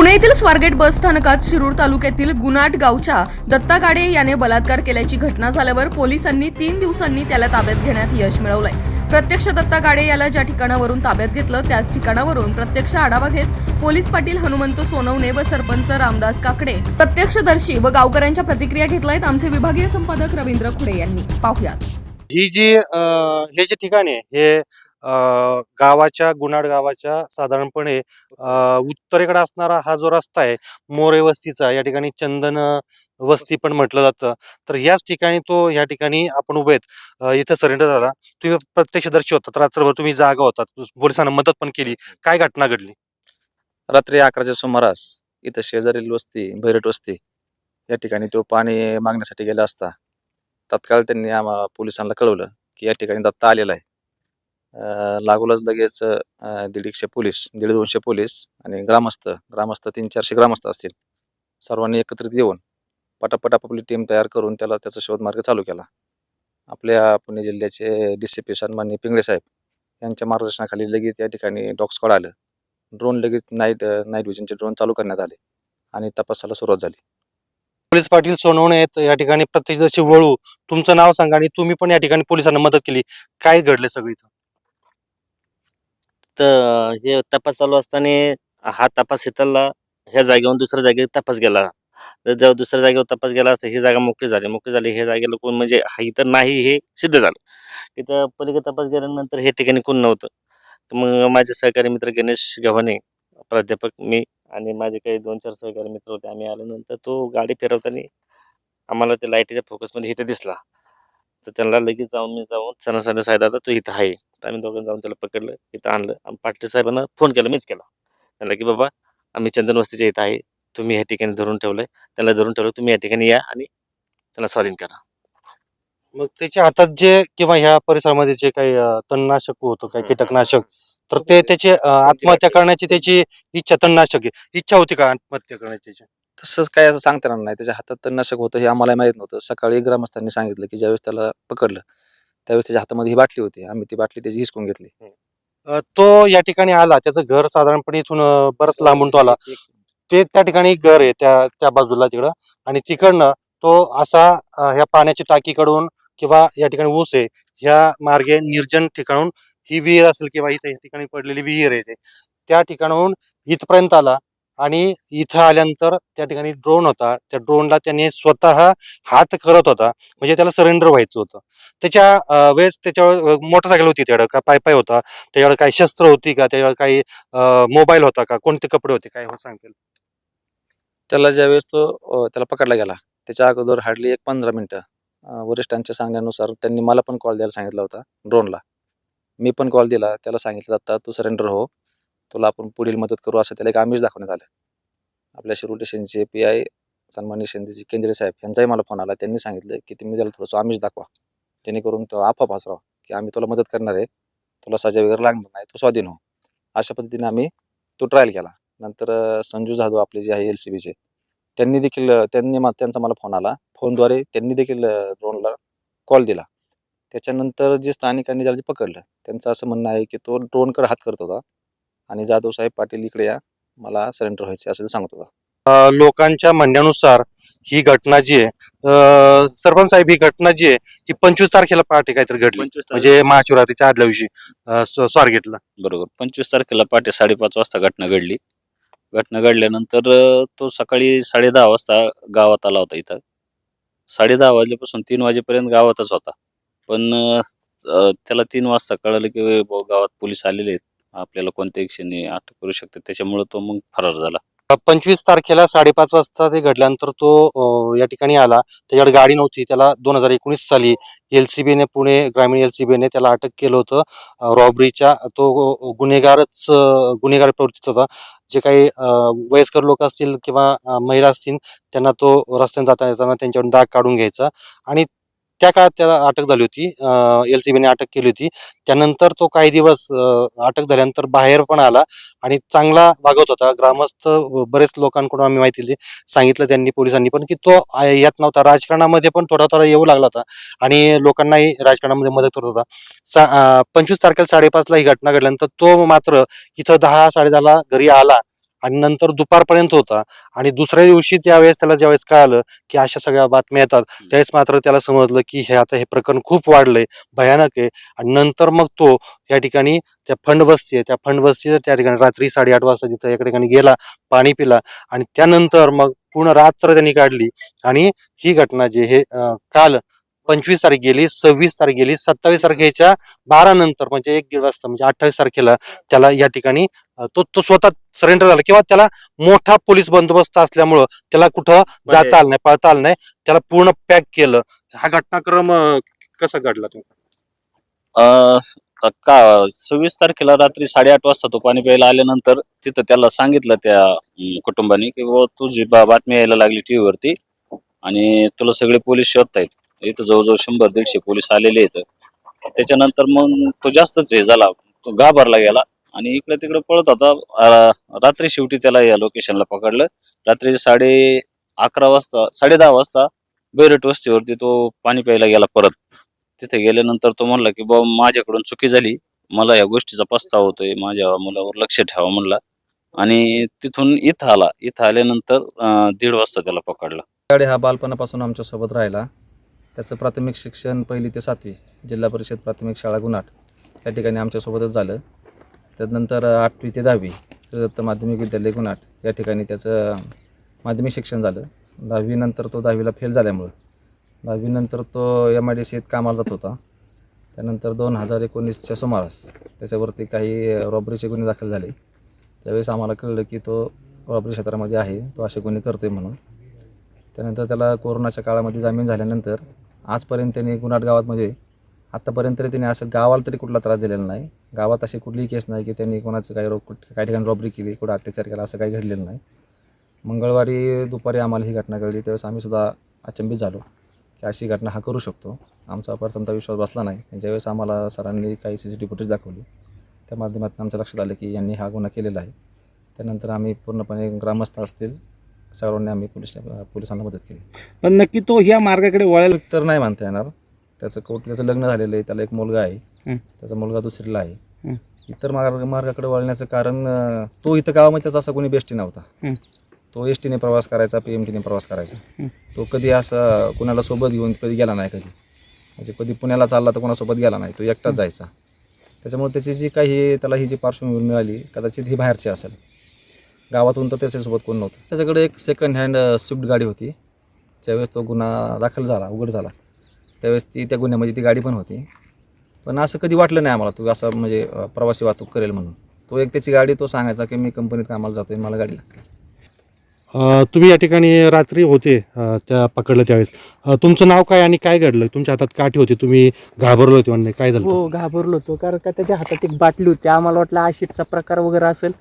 पुणे येथील स्वारगेट बस स्थानकात शिरूर तालुक्यातील गुनाट गावच्या दत्ता गाडे याने बलात्कार केल्याची घटना झाल्यावर पोलिसांनी तीन दिवसांनी त्याला ताब्यात घेण्यात यश मिळवलंय. प्रत्यक्ष दत्ता गाडे याला ज्या ठिकाणावरून ताब्यात घेतलं त्याच ठिकाणावरून प्रत्यक्ष आढावा घेत पोलीस पाटील हनुमंत सोनवणे व सरपंच रामदास काकडे प्रत्यक्षदर्शी व गावकऱ्यांच्या प्रतिक्रिया घेतल्यात आमचे विभागीय संपादक रवींद्र खुडे यांनी. पाहुयात. ही जी हे जे ठिकाण आहे हे गावाच्या गुणाड गावाच्या साधारणपणे उत्तरेकडे असणारा हा जो रस्ता आहे मोरे वस्तीचा या ठिकाणी चंदन वस्ती पण म्हटलं जातं. तर याच ठिकाणी तो या ठिकाणी आपण उभे आहेत. इथं सरेंडर झाला. तुम्ही प्रत्यक्षदर्शी होतात. रात्रभर तुम्ही जागा होतात. पोलिसांना मदत पण केली. काय घटना घडली? रात्री अकराच्या सुमारास इथं शेजारील वस्ती भैरट वस्ती या ठिकाणी तो पाणी मागण्यासाठी गेला असता. तत्काळ त्यांनी आम्हा पोलिसांना कळवलं की या ठिकाणी दत्ता आलेला आहे. अं, लागोलच लगेच अं, दीड एकशे पोलीस दीड दोनशे पोलीस आणि ग्रामस्थ ग्रामस्थ तीन चारशे ग्रामस्थ असतील. सर्वांनी एकत्रित येऊन पटापट आपापली टीम तयार करून त्याला त्याचा शोधमार्ग चालू केला. आपल्या पुणे जिल्ह्याचे डी सी पी सन्मान्य पिंगळे साहेब यांच्या मार्गदर्शनाखाली लगेच या ठिकाणी डॉग स्क्वॉड आलं. ड्रोन लगेच नाईट नाईट विजनचे ड्रोन चालू करण्यात आले आणि तपासाला सुरुवात झाली. पोलीस पाटील सोनवणे आहेत या ठिकाणी प्रत्यक्षदर्शी वळू तुमचं नाव सांगा आणि तुम्ही पण या ठिकाणी पोलिसांना मदत केली. काय घडलं सगळी इथं? तर हे तपास चालू असताना हा तपास इथला ह्या जागेवरून दुसऱ्या जागेवर तपास गेला. तर जेव्हा दुसऱ्या जागेवर तपास गेला असता ही जागा मोकळी झाली. मोकळी झाली हे जागेला कोण म्हणजे हा इथं नाही हे सिद्ध झालं. तिथं पलीकडे तपास गेल्यानंतर हे ठिकाणी कोण नव्हतं. तर मग माझे सहकारी मित्र गणेश गव्हाणे प्राध्यापक मी आणि माझे काही दोन चार सहकारी मित्र होते. आम्ही आल्यानंतर तो गाडी फिरवताना आम्हाला ते लाईटीच्या फोकसमध्ये इथे दिसला. तर त्यांना लगेच जाऊन मी जाऊन सणासणे साहेब दादा तो इथं आहे. तर आम्ही दोघं जाऊन त्याला पकडलं इथं आणलं. आणि पाटील साहेबांना फोन केला मीच केला. त्यांना की बाबा आम्ही चंदन वस्तीच्या इथं आहे. तुम्ही ह्या ठिकाणी धरून ठेवलंय. त्याला धरून ठेवलं तुम्ही या ठिकाणी या आणि त्याला स्वाधीन करा. मग त्याच्या हातात जे किंवा ह्या परिसरामध्ये जे काही तणनाशक होतं काही. कीटकनाशक तर ते त्याची अं, आत्महत्या करण्याची त्याची इच्छा तणनाशक इच्छा होती का आत्महत्या करण्याची त्याची? तसंच काय असं सांगता येणार नाही. त्याच्या हातात तणनाशक होतं हे आम्हाला माहीत नव्हतं. सकाळी ग्रामस्थांनी सांगितलं की ज्यावेळेस त्याला पकडलं त्यावेळेस त्याच्या हातामध्ये ही बाटली होती. आम्ही ती बाटली त्याची हिसकून घेतली. अं, तो या ठिकाणी आला. त्याचं घर साधारणपणे इथून अं, बरंच लांबून तो आला. ते त्या ठिकाणी एक घर आहे त्या त्या बाजूला तिकडं. आणि तिकडनं तो असा अं, ह्या पाण्याच्या टाकीकडून किंवा या ठिकाणी ऊस आहे ह्या मार्गे निर्जन ठिकाणून ही विहीर असेल किंवा इथे या ठिकाणी पडलेली विहीर आहे ते त्या ठिकाणाहून इथपर्यंत आला. आणि इथं आल्यानंतर त्या ठिकाणी ड्रोन होता. त्या ड्रोनला त्याने स्वतः हात करत होता. म्हणजे त्याला सरेंडर व्हायचं होतं. त्याच्या वेळेस त्याच्यावर मोटरसायकल होती त्याच्याकडे. का पाय पाय होता. त्याच्याकडे काही शस्त्र होती का? त्याच्याकडे काही मोबाईल होता का? कोणते कपडे होते? काय हो सांगतील? त्याला ज्यावेळेस तो त्याला पकडला गेला त्याच्या अगोदर हार्डली एक पंधरा मिनिटं वरिष्ठांच्या सांगण्यानुसार त्यांनी मला पण कॉल द्यायला सांगितला होता ड्रोनला मी पण कॉल दिला त्याला सांगितलं आता तू सरेंडर हो. तुला आपण पुढील मदत करू असं त्याला एक आमिष दाखवण्यात आलं. आपल्या शिरूर स्टेशनचे पी आय सन्मान्य शिंदेजी केंद्रे साहेब यांचाही मला फोन आला. त्यांनी सांगितलं की तुम्ही त्याला थोडंसं आमिष दाखवा. जेणेकरून तो आपोआप हसरावा की आम्ही तुला मदत करणार आहे. तुला सजा वगैरे लागणार नाही. तू स्वाधीन हो अशा पद्धतीने आम्ही तो ट्रायल केला. नंतर संजू जाधव आपले जे आहे एल सी बीचे त्यांनी देखील त्यांनी मा- त्यांचा मला फोन आला. फोनद्वारे त्यांनी देखील ड्रोनला कॉल दिला. त्याच्यानंतर जे स्थानिकांनी ज्याला जे पकडलं. त्यांचं असं म्हणणं आहे की तो ड्रोनकडे हात करत होता. आणि जाधव साहेब पाटील इकडे या मला सरेंडर व्हायचे असं ते सांगत होता. लोकांच्या म्हणण्यानुसार ही घटना जी आहे सरपंच साहेब ही घटना जी आहे ही पंचवीस तारखेला पहाटे काहीतरी घडली. म्हणजे महाशिवरात्रीच्या आदल्या दिवशी स्वारगेटला. बरोबर. पंचवीस तारखेला पहाटे साडेपाच वाजता घटना घडली. घटना घडल्यानंतर तो सकाळी साडे दहा वाजता गावात आला होता इथं. साडे दहा वाजल्यापासून तीन वाजेपर्यंत गावातच होता. पण त्याला तीन वाजता कळलं की गावात पोलीस आलेले आहेत. आपल्याला कोणत्याही क्षणी अटक करू शकतात त्याच्यामुळे तो मग फरार झाला. पंचवीस तारखेला साडेपाच वाजता ते घडल्यानंतर तो या ठिकाणी आला. त्याच्याकडे गाडी नव्हती. त्याला दोन हजार एकोणीस साली एलसीबीने पुणे ग्रामीण एलसीबीने त्याला अटक केलं होतं. रॉबरीच्या तो गुन्हेगारच गुन्हेगार प्रवृत्तीत होता. जे काही वयस्कर लोक असतील किंवा महिला असतील त्यांना तो रस्त्याने जाता येताना त्यांच्याकडून दाग काढून घ्यायचा. आणि त्या काळात त्याला अटक झाली होती. एल सी बीने अटक केली होती. त्यानंतर तो काही दिवस अटक झाल्यानंतर बाहेर पण आला आणि चांगला वागवत होता. ग्रामस्थ बरेच लोकांकडून आम्ही माहिती दिली सांगितलं त्यांनी पोलिसांनी पण की तो येत नव्हता. राजकारणामध्ये पण थोडा थोडा येऊ लागला होता आणि लोकांनाही राजकारणामध्ये मदत करत होता. पंचवीस तारखेला साडेपाचला ही घटना घडल्यानंतर तो मात्र इथं दहा साडेदहाला घरी आला. आणि नंतर दुपारपर्यंत होता. आणि दुसऱ्या दिवशी त्यावेळेस त्याला ज्यावेळेस कळालं की अशा सगळ्या बातम्या येतात त्यावेळेस मात्र त्याला समजलं की हे आता हे प्रकरण खूप वाढलंय भयानक आहे. आणि नंतर मग तो या ठिकाणी त्या फंड वस्ती आहे त्या फंड वस्ती त्या ठिकाणी रात्री साडेआठ वाजता तिथं एका ठिकाणी गेला पाणी पिला. आणि त्यानंतर मग पूर्ण रात्र त्यांनी काढली. आणि ही घटना जी हे काल पंचवीस तारीख गेली सव्वीस तारीख गेली सत्तावीस तारखेच्या बारा नंतर म्हणजे एक दीड वाजता म्हणजे अठ्ठावीस तारखेला त्याला या ठिकाणी तो तो स्वतः सरेंडर झाला किंवा त्याला मोठा पोलीस बंदोबस्त असल्यामुळं त्याला कुठं जाता आलं नाही पळता आलं नाही त्याला पूर्ण पॅक केलं. हा घटनाक्रम अं, कसा घडला तुमचा अं, का सव्वीस तारखेला रात्री साडेआठ वाजता तो पाणी प्यायला आल्यानंतर तिथं त्याला सांगितलं त्या कुटुंबाने की बाबा तुझी बा- बातमी यायला लागली टीव्ही वरती आणि तुला सगळे पोलीस शोधतायत. इथं जवळजवळ शंभर दीडशे पोलीस आलेले आहेत. त्याच्यानंतर मग तो जास्तच हे झाला तो घाबरला गेला आणि इकडे तिकडे पळत होता. रात्री शेवटी त्याला या लोकेशनला पकडलं. रात्री साडे अकरा वाजता साडे दहा वाजता बैरट वस्तीवरती तो पाणी प्यायला गेला परत. तिथे गेल्यानंतर तो म्हणला की बाबा माझ्याकडून चुकी झाली. मला या गोष्टीचा पस्ताव होतोय. माझ्या मुलावर लक्ष ठेवा म्हणला. आणि तिथून इथं आला. इथं आल्यानंतर दीड वाजता त्याला पकडला. गाडी हा बालपणापासून आमच्यासोबत राहिला. त्याचं प्राथमिक शिक्षण पहिली ते सातवी जिल्हा परिषद प्राथमिक शाळा गुन्हाट. या ठिकाणी आमच्यासोबतच झालं. त्यानंतर आठवी ते दहावी दत्त माध्यमिक विद्यालय गुन्हाट. या ठिकाणी त्याचं माध्यमिक शिक्षण झालं. दहावीनंतर तो दहावीला फेल झाल्यामुळं. दहावीनंतर तो एम आय डी सीत कामाला जात होता. त्यानंतर दोन हजार एकोणीसच्या सुमारास त्याच्यावरती काही रॉबरीचे गुन्हे दाखल झाले. त्यावेळेस आम्हाला कळलं की तो रॉबरी क्षेत्रामध्ये आहे. तो असे गुन्हे करतो आहे म्हणून. त्यानंतर त्याला कोरोनाच्या काळामध्ये जामीन झाल्यानंतर आजपर्यंत त्यांनी गुन्हाट गावातमध्ये आत्तापर्यंत तरी त्यांनी असं गावाला तरी कुठला त्रास दिलेला नाही. गावात अशी कुठलीही केस नाही की त्यांनी कोणाचं काही रोग काही ठिकाणी रॉबरी केली कुठं अत्याचार केला असं काही घडलेलं नाही. मंगळवारी दुपारी आम्हाला ही घटना घडली. त्यावेळेस आम्ही सुद्धा अचंबित झालो की अशी घटना हा करू शकतो. आमचा प्रथमता विश्वास बसला नाही. आणि ज्यावेळेस आम्हाला सरांनी काही सी सी टी फुटेज दाखवली त्या माध्यमातून आमच्या लक्षात आलं की यांनी हा गुन्हा केलेला आहे. त्यानंतर आम्ही पूर्णपणे ग्रामस्थ असतील सर्वांनी आम्ही पोलीस पोलिसांना मदत केली. पण नक्की तो ह्या मार्गाकडे वळायला तर नाही मानता येणार. त्याचं कोर्ट त्याचं लग्न झालेलं आहे त्याला एक मुलगा आहे. हं. त्याचा मुलगा दुसरीला आहे. हं. इतर मार्ग मार्गाकडे वळण्याचं कारण तो इथं गावामध्ये त्याचा असा कोणी बेस्टी नव्हता. तो एस टीने प्रवास करायचा पी एम टीने प्रवास करायचा. तो कधी असं कुणाला सोबत घेऊन कधी गेला नाही कधी. म्हणजे कधी पुण्याला चालला तर कोणासोबत गेला नाही तो एकटाच जायचा. त्याच्यामुळे त्याची जी काही त्याला ही जी पार्श्वभूमी मिळाली कदाचित ही बाहेरची असेल. गावातून तर त्याच्यासोबत कोण नव्हतं. त्याच्याकडे एक सेकंड हँड स्विफ्ट गाडी होती. ज्यावेळेस तो गुन्हा दाखल झाला उघड झाला त्यावेळेस ती त्या गुन्ह्यामध्ये ती गाडी पण होती. पण असं कधी वाटलं नाही आम्हाला तो असं म्हणजे प्रवासी वाहतूक करेल म्हणून. तो एक त्याची गाडी तो सांगायचा की मी कंपनीत कामाला जातोय मला गाडी लागते. अं, तुम्ही या ठिकाणी रात्री होते त्या पकडलं त्यावेळेस. तुमचं नाव काय आणि काय घडलं? तुमच्या हातात काठी होती तुम्ही घाबरलो होते म्हणणे काय झालं हो घाबरलो होतो कारण का त्याच्या हातात एक बाटली होती. आम्हाला वाटलं आशिडचा प्रकार वगैरे असेल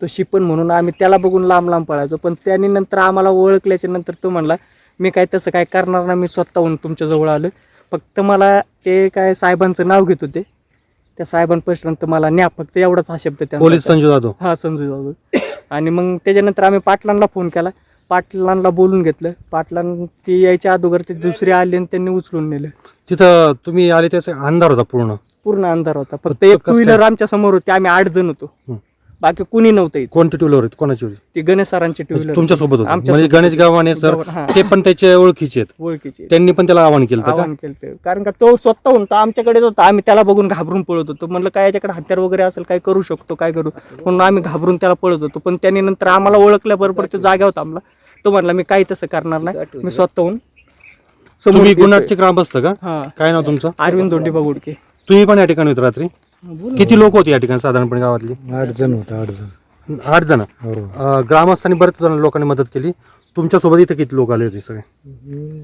तो शिपण म्हणून आम्ही त्याला बघून लांब लांब पळायचो. पण त्याने नंतर आम्हाला ओळखल्याच्या नंतर तो म्हणला मी काय तसं काय करणार ना मी स्वतःहून तुमच्या जवळ आलो फक्त मला ते काय साहेबांचं नाव घेत होते. त्या साहेबांपर्यंत मला न्या फक्त एवढाच हा शब्द त्यांचा पोलीस संजू जाधव. हा संजू जाधव. आणि मग त्याच्यानंतर आम्ही पाटलांना फोन केला. पाटलांना बोलून घेतलं. पाटलां ती यायच्या अगोदर ते दुसरे आले आणि त्यांनी उचलून नेलं. तिथं तुम्ही आले त्याचा अंधार होता पूर्ण. पूर्ण अंधार होता. फक्त एक टू व्हीलर आमच्यासमोर होती. आम्ही आठ जण होतो. बाकी कुणी नव्हतं इथे. कोणती टू व्हीलर होती? कोणाची होती? ती गणेश सरांची टू व्हीलर तुमच्यासोबत होती. आमच्या म्हणजे गणेश गावाने सर. ते पण त्याचे ओळखीचे आहेत. ओळखीची त्यांनी पण त्याला आवाहन केलं होतं का? आव्हान केलं ते. कारण का तो स्वतःहून तो आमच्याकडेच होता. आम्ही त्याला बघून घाबरून पळत होतो. म्हणलं काय याच्याकडे हत्यार वगैरे असेल काय करू शकतो काय करू? म्हणून आम्ही घाबरून त्याला पळत होतो. पण त्याने नंतर आम्हाला ओळखल्याबरोबर तो जाग्यावर थांबला. तो म्हणला मी काही तसं करणार नाही. मी स्वतःहून समोर तुम्ही येतोय. गुन्हाटचे ग्रामस्थ का? हा. काय नाव तुमचं? अरविंद धोंडीबा गुडके. तुम्ही पण या ठिकाणी होते रात्री? किती लोक होते या ठिकाणी साधारणपणे गावातली? आठ जण होतं आठ जण. आठ जण. अं, ग्रामस्थांनी बरेच जण लोकांनी मदत केली. तुमच्यासोबत इथे किती लोक आले होते सगळे?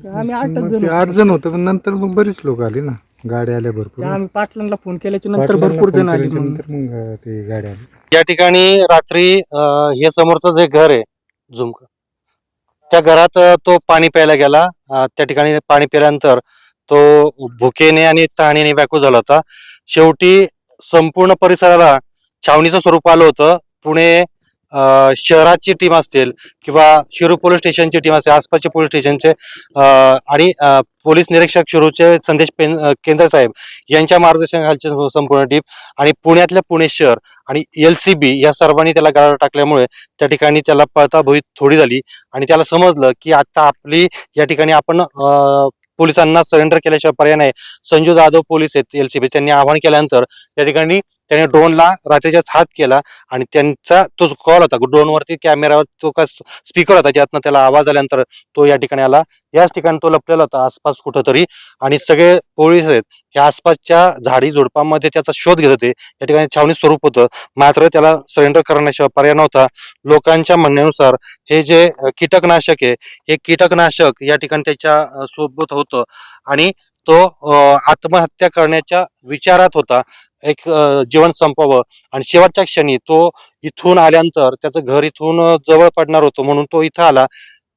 आम्ही आठच मग जण ते होतो. आठ जण होतं पण नंतर मग बरीच लोक आली ना. गाडी आल्या भरपूर. आम्ही पाटलांना फोन केल्याच्यानंतर पाटलांना भरपूर फोन जण आली केल्याच्या. नंतर मग अं, ते गाडी आली या ठिकाणी रात्री अं, हे समोरचं जे घर आहे झुमक त्या घरात अं, तो पाणी प्यायला गेला. अं, त्या ठिकाणी पाणी प्यायल्यानंतर तो भुकेने आणि तहानेने व्याकुळ झाला होता. शेवटी संपूर्ण परिसराला छावणीचं स्वरूप आलं होतं. पुणे शहराची टीम असतील किंवा शिरू पोलीस स्टेशनची टीम असेल आसपासचे पोलीस स्टेशनचे आणि पोलीस निरीक्षक शिरूचे संदेश केंद्र साहेब यांच्या मार्गदर्शनाखालची संपूर्ण टीम आणि पुण्यातल्या पुणे शहर आणि एल सी बी या सर्वांनी त्याला गाळा टाकल्यामुळे त्या ठिकाणी त्याला पळता थोडी झाली आणि त्याला समजलं की आता आपली या ठिकाणी आपण पोलिसांना सरेंडर केल्याशिवाय पर्याय नाही. संजू जाधव पोलीस आहेत एल सी त्यांनी आवाहन केल्यानंतर त्या ठिकाणी त्याने ड्रोनला रात्रीच्याच हात केला आणि त्यांचा तो कॉल होता ड्रोनवरती कॅमेरावर तो का स्पीकर होता ज्यातनं त्याला आवाज आल्यानंतर तो या ठिकाणी आला. याच ठिकाणी तो लपलेला होता आसपास कुठंतरी आणि सगळे पोलीस आहेत हे आसपासच्या झाडी झुडपांमध्ये त्याचा शोध घेत होते. या ठिकाणी छावणी स्वरूप होतं. मात्र त्याला सरेंडर करण्याशिवाय पर्याय नव्हता. लोकांच्या म्हणण्यानुसार हे जे कीटकनाशक आहे हे कीटकनाशक या ठिकाणी त्याच्या सोबत होतं. आणि तो आत्महत्या करण्याच्या विचारात होता. एक जीवन संपावं. आणि शेवटच्या क्षणी तो इथून आल्यानंतर त्याचं घर इथून जवळ पडणार होतो. म्हणून तो इथं आला.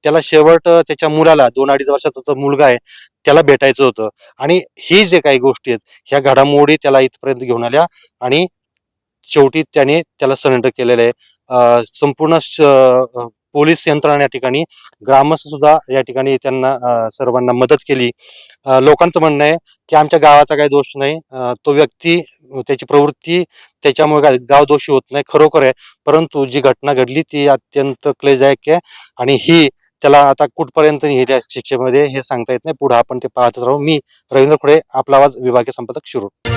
त्याला शेवट त्याच्या मुलाला दोन अडीच वर्षाचा जो मुलगा आहे त्याला भेटायचं होतं. आणि ही जे काही गोष्टी आहेत ह्या घडामोडी त्याला इथपर्यंत घेऊन आल्या. आणि शेवटी त्याने त्याला सरेंडर केलेलं आहे. संपूर्ण पोलीस यंत्रणा या ठिकाणी ग्रामस्थ सुद्धा या ठिकाणी त्यांना सर्वांना मदत केली. लोकांचं म्हणणं आहे की आमच्या गावाचा काही दोष नाही. तो व्यक्ती त्याची प्रवृत्ती त्याच्यामुळे काय गाव दोषी होत नाही खरोखर आहे. परंतु जी घटना घडली ती अत्यंत क्लेजायक आहे आणि ही त्याला आता कुठपर्यंत नेईल शिक्षेमध्ये हे सांगता येत नाही. पुढे आपण ते पाहतच राहू. मी रवींद्र खुडे आपला आवाज विभागीय संपादक शिरूर.